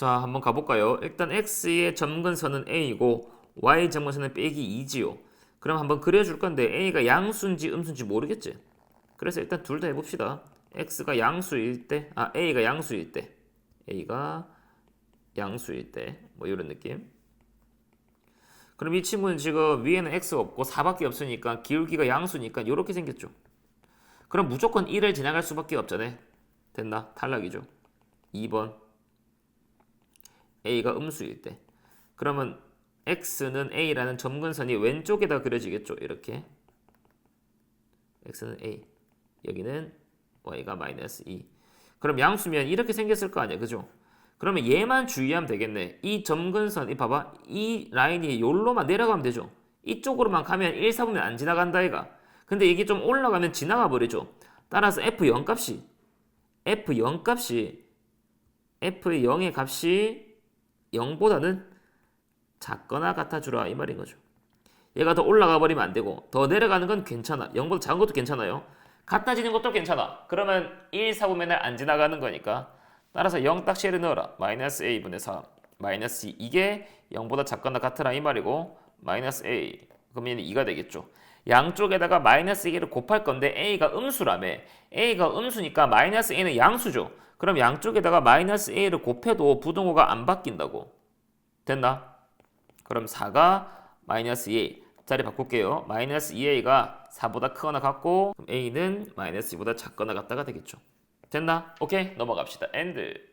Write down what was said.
자, 한번 가볼까요? 일단 x의 점근선은 a이고 y 점근선은 빼기 2지요. 그럼 한번 그려줄 건데 a가 양수인지 음수인지 모르겠지? 그래서 일단 둘 다 해봅시다. x가 양수일 때, 아 a가 양수일 때, a가 양수일 때, 뭐 이런 느낌. 그럼 이 친구는 지금 위에는 x가 없고 4밖에 없으니까 기울기가 양수니까 이렇게 생겼죠. 그럼 무조건 1을 지나갈 수밖에 없잖아요. 됐나? 탈락이죠. 2번 a가 음수일 때 그러면 x는 a라는 점근선이 왼쪽에다 그려지겠죠. 이렇게 x는 a 여기는 y가 마이너스 2 그럼 양수면 이렇게 생겼을 거 아니야. 그죠? 그러면 얘만 주의하면 되겠네. 이 점근선, 이 봐봐. 이 라인이 요로만 내려가면 되죠. 이쪽으로만 가면 1, 4분면 안 지나간다, 이가. 근데 이게 좀 올라가면 지나가 버리죠. 따라서 F0 값이, F0 값이, F0의 값이 0보다는 작거나 같아주라. 이 말인 거죠. 얘가 더 올라가 버리면 안 되고, 더 내려가는 건 괜찮아. 0보다 작은 것도 괜찮아요. 같아지는 것도 괜찮아. 그러면 1, 4분면을 안 지나가는 거니까. 따라서 0 딱지를 넣어라. 마이너스 a분의 4. 마이너스 2. 이게 0보다 작거나 같으라 이 말이고 마이너스 a. 그러면 2가 되겠죠. 양쪽에다가 마이너스 2를 곱할 건데 a가 음수라며. a가 음수니까 마이너스 a는 양수죠. 그럼 양쪽에다가 마이너스 a를 곱해도 부등호가 안 바뀐다고. 됐나? 그럼 4가 마이너스 2a. 자리 바꿀게요. 마이너스 2a가 4보다 크거나 같고 a는 마이너스 2보다 작거나 같다가 되겠죠. 됐나? 오케이 넘어갑시다. 엔드